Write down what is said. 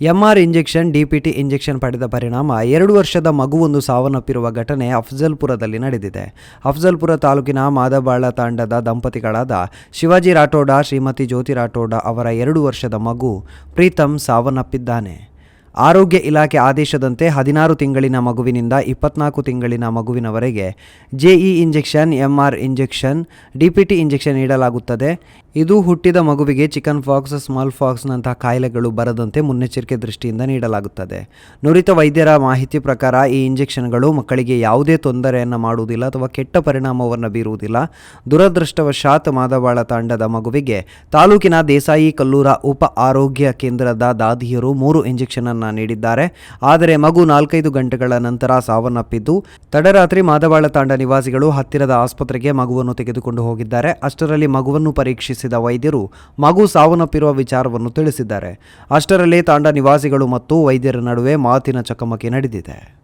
M R injection DPT injection ಪಡೆದ ಪರಿಣಾಮ ಎರಡು ವರ್ಷದ ಮಗುವೊಂದು ಸಾವನ್ನಪ್ಪಿರುವ ಘಟನೆ ಅಫ್ಜಲ್ಪುರದಲ್ಲಿ ನಡೆದಿದೆ. ಅಫ್ಜಲ್ಪುರ ತಾಲೂಕಿನ ಮಾದಬಾಳ ತಾಂಡದ ದಂಪತಿಗಳಾದ ಶಿವಾಜಿ ರಾಠೋಡ, ಶ್ರೀಮತಿ ಜ್ಯೋತಿ ರಾಠೋಡ ಅವರ ಎರಡು ವರ್ಷದ ಮಗು ಪ್ರೀತಮ್ ಸಾವನ್ನಪ್ಪಿದ್ದಾನೆ. ಆರೋಗ್ಯ ಇಲಾಖೆ ಆದೇಶದಂತೆ ಹದಿನಾರು ತಿಂಗಳಿನ ಮಗುವಿನಿಂದ ಇಪ್ಪತ್ನಾಲ್ಕು ತಿಂಗಳಿನ ಮಗುವಿನವರೆಗೆ JE injection MR injection DPT injection ನೀಡಲಾಗುತ್ತದೆ. ಇದು ಹುಟ್ಟಿದ ಮಗುವಿಗೆ ಚಿಕನ್ ಫಾಕ್ಸ್ ಸ್ಮಾಲ್ ಫಾಕ್ಸ್ನಂತಹ ಕಾಯಿಲೆಗಳು ಬರದಂತೆ ಮುನ್ನೆಚ್ಚರಿಕೆ ದೃಷ್ಟಿಯಿಂದ ನೀಡಲಾಗುತ್ತದೆ. ನುರಿತ ವೈದ್ಯರ ಮಾಹಿತಿ ಪ್ರಕಾರ ಈ ಇಂಜೆಕ್ಷನ್ಗಳು ಮಕ್ಕಳಿಗೆ ಯಾವುದೇ ತೊಂದರೆಯನ್ನು ಮಾಡುವುದಿಲ್ಲ ಅಥವಾ ಕೆಟ್ಟ ಪರಿಣಾಮವನ್ನು ಬೀರುವುದಿಲ್ಲ. ದುರದೃಷ್ಟವಶಾತ್ ಮಾದವಾಳ ತಾಂಡದ ಮಗುವಿಗೆ ತಾಲೂಕಿನ ದೇಸಾಯಿ ಕಲ್ಲೂರ ಉಪ ಆರೋಗ್ಯ ಕೇಂದ್ರದ ದಾದಿಯರು ಮೂರು ಇಂಜೆಕ್ಷನ್ ಅನ್ನ ನೀಡಿದ್ದಾರೆ. ಆದರೆ ಮಗು ನಾಲ್ಕೈದು ಗಂಟೆಗಳ ನಂತರ ಸಾವನ್ನಪ್ಪಿದ್ದು, ತಡರಾತ್ರಿ ಮಾದವಾಳ ತಾಂಡ ನಿವಾಸಿಗಳು ಹತ್ತಿರದ ಆಸ್ಪತ್ರೆಗೆ ಮಗುವನ್ನು ತೆಗೆದುಕೊಂಡು ಹೋಗಿದ್ದಾರೆ. ಅಷ್ಟರಲ್ಲಿ ಮಗುವನ್ನು ಪರೀಕ್ಷಿಸಿದ ವೈದ್ಯರು ಮಗು ಸಾವನ್ನಪ್ಪಿರುವ ವಿಚಾರವನ್ನು ತಿಳಿಸಿದ್ದಾರೆ. ಅಷ್ಟರಲ್ಲಿ ತಾಂಡ ನಿವಾಸಿಗಳು ಮತ್ತು ವೈದ್ಯರ ನಡುವೆ ಮಾತಿನ ಚಕಮಕಿ ನಡೆದಿದೆ.